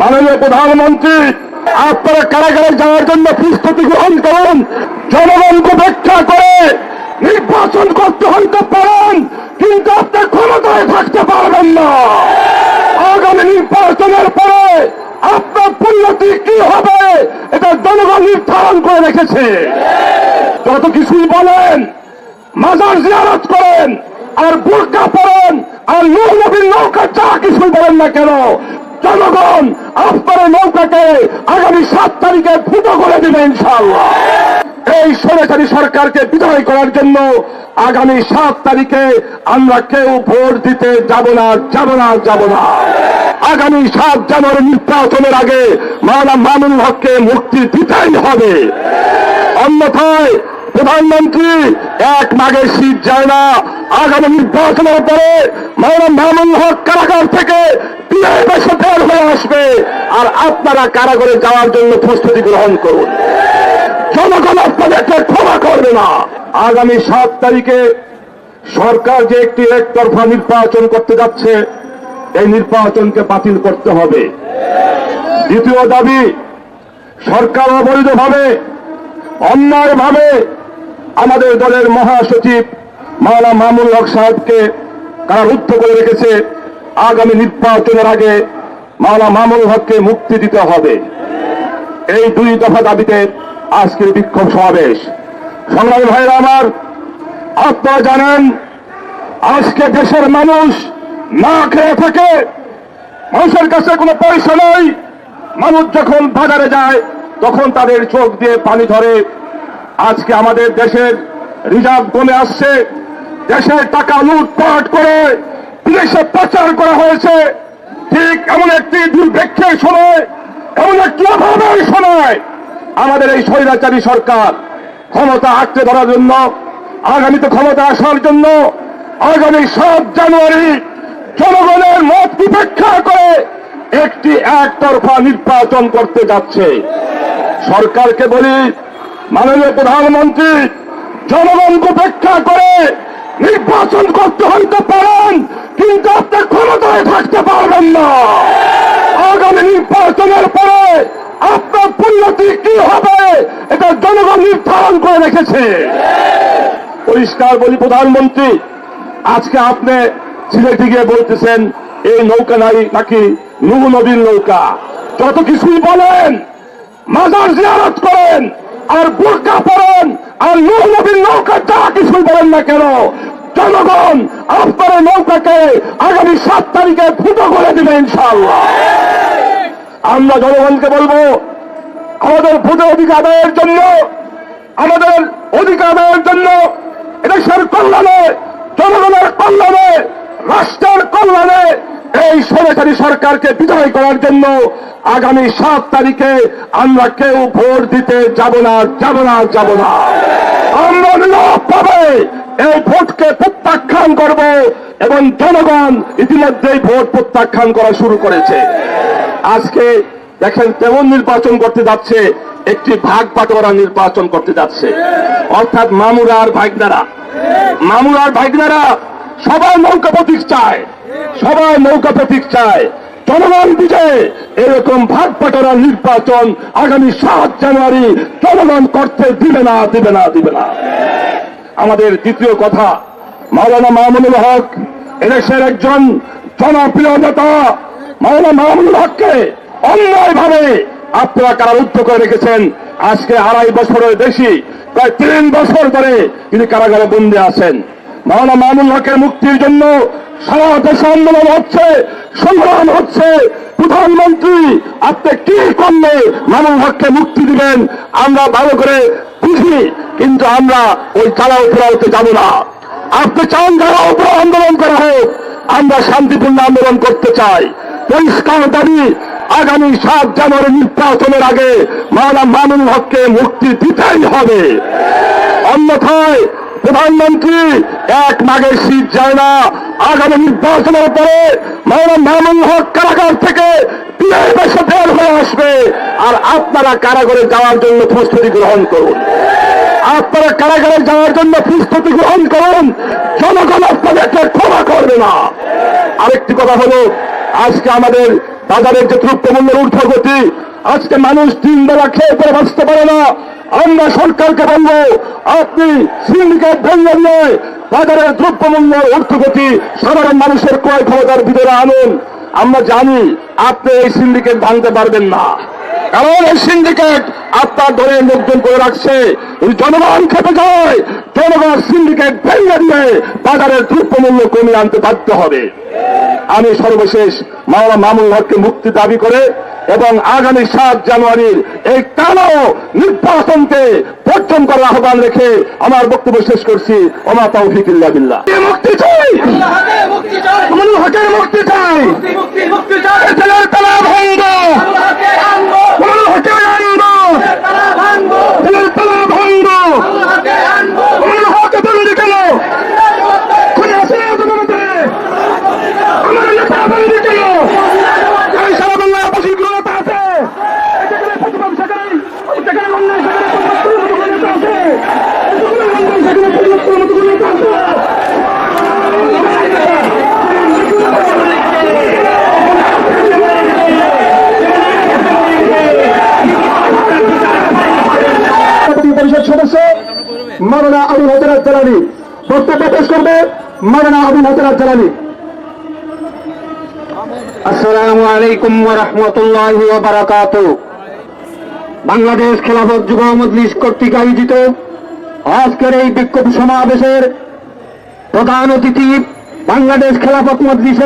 মাননীয় প্রধানমন্ত্রী, আপনারা কারাগারে যাওয়ার জন্য প্রস্তুতি গ্রহণ করুন। জনগণকে উপেক্ষা করে নির্বাচন করতে হইতে পারেন, কিন্তু আপনি ক্ষমতায় থাকতে পারবেন না। আগামী নির্বাচনের পরে আপনার পরিণতি কি হবে, এটা জনগণ নির্ধারণ করে রেখেছে। যত কিছুই বলেন, মাজার জিয়ারত করেন, আর বোরকা পরেন, আর নৌ নবীর নৌকা, যা কিছুই বলেন না কেন জনগণ আপনার নৌকাকে আগামী সাত তারিখে ফুটো করে দিবে ইনশাআল্লাহ। এই সরকারি সরকারকে বিদায় করার জন্য আগামী সাত তারিখে আমরা কেউ ভোট দিতে যাব না যাব না যাব না। আগামী সাত জানুয়ারি নির্বাচনের আগে মাওলানা মামুন হককে মুক্তি দিতেই হবে। অন্যথায় প্রধানমন্ত্রী এক মাঘের শীত যায় না। আগামী নির্বাচনের পরে মাওলানা মামুন হক কারাগার থেকে বের হয়ে আসবে আর আপনারা কারাগারে যাওয়ার জন্য প্রস্তুতি গ্রহণ করুন। জনগণ আপনাদেরকে ক্ষমা করবে না। আগামী সাত তারিখে সরকার যে একটি একতরফা নির্বাচন করতে যাচ্ছে, এই নির্বাচনকে বাতিল করতে হবে। দ্বিতীয় দাবি, সরকার অবৈধভাবে, অন্যায়ভাবে আমাদের দলের মহাসচিব মাওলা মামুল হক সাহেবকে কারারুদ্ধ করে রেখেছে। আগামী নির্বাচনের আগে মাওলা মামুল হককে মুক্তি দিতে হবে। এই দুই দফা দাবিতে আজকের বিক্ষোভ সমাবেশ। সংগ্রামী ভাইরা আমার, আপনারা জানেন, আজকে দেশের মানুষ না খেয়ে থাকে, মানুষের কাছে কোনো পয়সা নেই। মানুষ যখন বাজারে যায়, তখন তাদের চোখ দিয়ে পানি ধরে। আজকে আমাদের দেশের রিজার্ভ কমে আসছে, দেশের টাকা লুটপাট করে বিদেশে পাচার করা হয়েছে, ঠিক এমন একটি দুর্ভিক্ষের সময় এমন একটি অভাবের সময় আমাদের এই স্বৈরাচারী সরকার ক্ষমতা আঁকড়ে ধরার জন্য, আগামীতে ক্ষমতা আসার জন্য আগামী সাত জানুয়ারি জনগণের মত উপেক্ষা করে একটি একতরফা নির্বাচন করতে যাচ্ছে। সরকারকে বলি, মাননীয় প্রধানমন্ত্রী, জনগণকে উপেক্ষা করে নির্বাচন করতে হইতে পারেন কিন্তু আপনি ক্ষমতায় থাকতে পারবেন না। আগামী নির্বাচনের পরে আপনার পরিণতি কি হবে, এটা জনগণ নির্ধারণ করে রেখেছে। পরিষ্কার বলি, প্রধানমন্ত্রী, আজকে আপনি সিলেটে গিয়ে বলতেছেন, এই নৌকা নাই নাকি নুহ নদীর নৌকা? যত কিছুই বলেন, মাজার জিয়ারত করেন, আর বোরকা পরেন, আর নুহ নদীর নৌকা যা কিছুই বলেন না কেন জনগণ আপনার নৌকাকে আগামী সাত তারিখে ফুটো করে দিবে ইনশাআল্লাহ। আমরা জনগণকে বলব, আমাদের ভোটের অধিকার আদায়ের জন্য, আমাদের অধিকার আদায়ের জন্য দেশের কল্যাণে, জনগণের কল্যাণে, রাষ্ট্রের কল্যাণে এই সরকারি সরকারকে বিদায় করার জন্য আগামী সাত তারিখে আমরা কেউ ভোট দিতে যাব না যাব না যাব না। আমরা নিরবভাবে এই ভোটকে প্রত্যাখ্যান করব এবং জনগণ ইতিমধ্যেই ভোট প্রত্যাখ্যান করা শুরু করেছে। আজকে দেখেন কেমন নির্বাচন করতে যাচ্ছে, একটি ভাগ বাটোয়ারা নির্বাচন করতে যাচ্ছে। অর্থাৎ মামুরা আর ভাগনারা। মামুরা আর ভাগনারা সবাই নৌকা প্রতীক চায়, সবাই নৌকা প্রতীক চায়। জনগণ বুঝে এরকম ভাগ বাটোয়ারা নির্বাচন আগামী সাত জানুয়ারি জনগণ করতে দিবে না দিবে না দিবে না। আমাদের দ্বিতীয় কথা, মাওলানা মামুনুল হক এদেশের একজন জনপ্রিয় নেতা। মাওলানা মামুনুল হককে অন্যায়ভাবে আপনারা কারারুদ্ধ করে রেখেছেন। আজকে আড়াই বছরের বেশি, প্রায় তিন বছর ধরে তিনি কারাগারে বন্দী আছেন। মাওলানা মামুনুল হকের মুক্তির জন্য সারা দেশে আন্দোলন হচ্ছে, সংগ্রাম হচ্ছে। প্রধানমন্ত্রী, আপনি কি করলে মামুন হককে মুক্তি দিবেন? আমরা ভালো করে বুঝি কিন্তু আমরা ওই চালাও ফেরাওতে যাব না। আপনি চান যারা উপর আন্দোলন করা হোক, আমরা শান্তিপূর্ণ আন্দোলন করতে চাই। পরিষ্কার দাবি, আগামী সাত জানুয়ারি নির্বাচনের আগে মাওলানা মামুন হককে মুক্তি দিতেই হবে। অন্যথায় প্রধানমন্ত্রী এক মাঘের শীত যায় না। আগামী নির্বাচনের পরে মাওলানা মামুন হক কারাগার থেকে বিদায় দেশে বের হয়ে আসবে। আর আপনারা কারাগারে যাওয়ার জন্য প্রস্তুতি গ্রহণ করুন। আপনারা কারাগারে যাওয়ার জন্য প্রস্তুতি গ্রহণ করুন। জনগণ আপনাদেরকে ক্ষমা করবে না। আরেকটি কথা হলো, আজকে আমাদের বাজারের যে দ্রব্যমূল্যের ঊর্ধ্বগতি, আজকে মানুষ তিন বেলা খেয়ে পরে বাঁচতে পারে না। আমরা সরকারকে বলব, আপনি সিন্ডিকেট ভেঙে দিয়ে বাজারের দ্রব্যমূল্যের ঊর্ধ্বগতি সাধারণ মানুষের ক্রয় ক্ষমতার ভিতরে আনুন। আমরা জানি আপনি এই সিন্ডিকেট ভাঙতে পারবেন না। কারণ এই সিন্ডিকেট আপনার ধরে লোকজন করে রাখছে। জনগণ খেতে যায় জনগণ সিন্ডিকেট ভেঙে দিয়ে বাজারের দ্রব্যমূল্য কমিয়ে আনতে বাধ্য হবে। আমি সর্বশেষ মাওলানা মামুন হককে মুক্তি দাবি করে এবং আগামী সাত জানুয়ারির এই কালো নির্বাচনকে বর্জন করার আহ্বান রেখে আমার বক্তব্য শেষ করছি। ওমা বিল্লাহ। মুক্তি চাই। মুক্তি চাই মুক্তি চাই মুক্তি মুক্তি মুক্তি চাই ছেলের তালা ভঙ্গ হাতে আনব মামুন হকের আনন্দ তারা ভাঙবো ছেলের তালা ভঙ্গ হাতে আনব মামুন হকে বলে কেন খুলে আসে আদালতে আমার নেতা বলে কেন এই সারা বাংলায় অপসিল গ্রহণতা আছে যেখানে প্রতিবাদ সেখানে যেখানে অন্যায় সেখানে প্রতিবাদ করার মতো নেতা আছে যেখানে অন্যায় সেখানে প্রতিবাদ করার মতো নেতা আছে সভাপতি বাংলাদেশ খেলাফত যুব মজলিস কর্তৃক আয়োজিত আজকের এই বিক্ষোভ সমাবেশের প্রধান অতিথি বাংলাদেশ খেলাফত মজলিসের